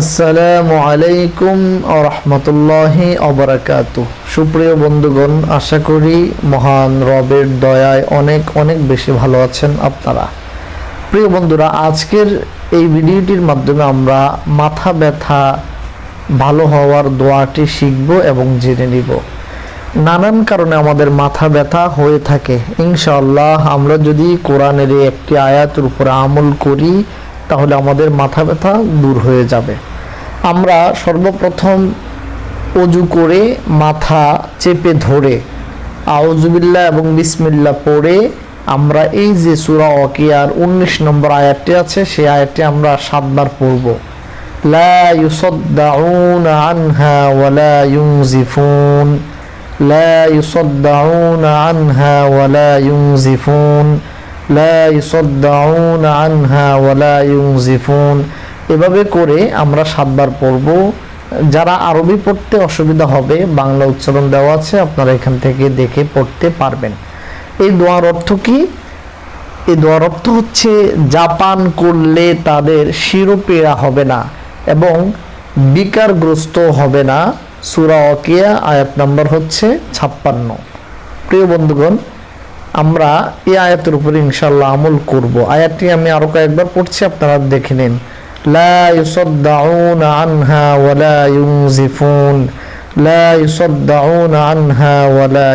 আসসালামু আলাইকুম রহমতুল্লাহি অবরাকাত সুপ্রিয় বন্ধুগণ, আশা করি মহান রবের দয়ায় অনেক অনেক বেশি ভালো আছেন আপনারা। প্রিয় বন্ধুরা, আজকের এই ভিডিওটির মাধ্যমে আমরা মাথা ব্যথা ভালো হওয়ার দোয়াটি শিখব এবং জেনে নিব। নানান কারণে আমাদের মাথা ব্যথা হয়ে থাকে। ইনশাআল্লাহ আমরা যদি কোরআনের একটি আয়াতের উপরে আমল করি তাহলে আমাদের মাথা ব্যথা দূর হয়ে যাবে। আমরা সর্বপ্রথম অজু করে মাথা চেপে ধরে আউজুবিল্লা এবং বিসমিল্লা পড়ে আমরা এই যে সুরা অকিয়ার উনিশ নম্বর আয়াতটি আছে, সেই আয়াতটি আমরা সাতবার পড়ব। লা ইউসদ্দাউন আনহা ওয়ালা ইউনজিফুন। লা ইউসদ্দাউন আনহা ওয়ালা ইউনজিফুন। লা ইসদ্দাউন আনহা ওয়ালা ইউনজিফুন। এভাবে করে আমরা সাতবার পড়ব। যারা আরবি পড়তে অসুবিধা হবে, বাংলা উচ্চারণ দেওয়া আছে, আপনারা এখান থেকে দেখে পড়তে পারবেন। এই দোয়ার অর্থ কি? এই দোয়ার অর্থ হচ্ছে, জাপান করলে তাদের শিরোপীড়া হবে না এবং বিকারগ্রস্ত হবে না। সুরা অকিয়া আয়াত নাম্বার হচ্ছে ছাপ্পান্ন। প্রিয় বন্ধুগণ আমরা এই আয়াতের উপরে ইনশাল্লাহ আমল করব। আয়াতটি আমি আরও কয়েকবার পড়ছি, আপনারা দেখে নিন। লা ইউসাদ্দাউনা আনহা ওয়ালা ইউনজিফুন। লা ইউসাদ্দাউনা আনহা ওয়ালা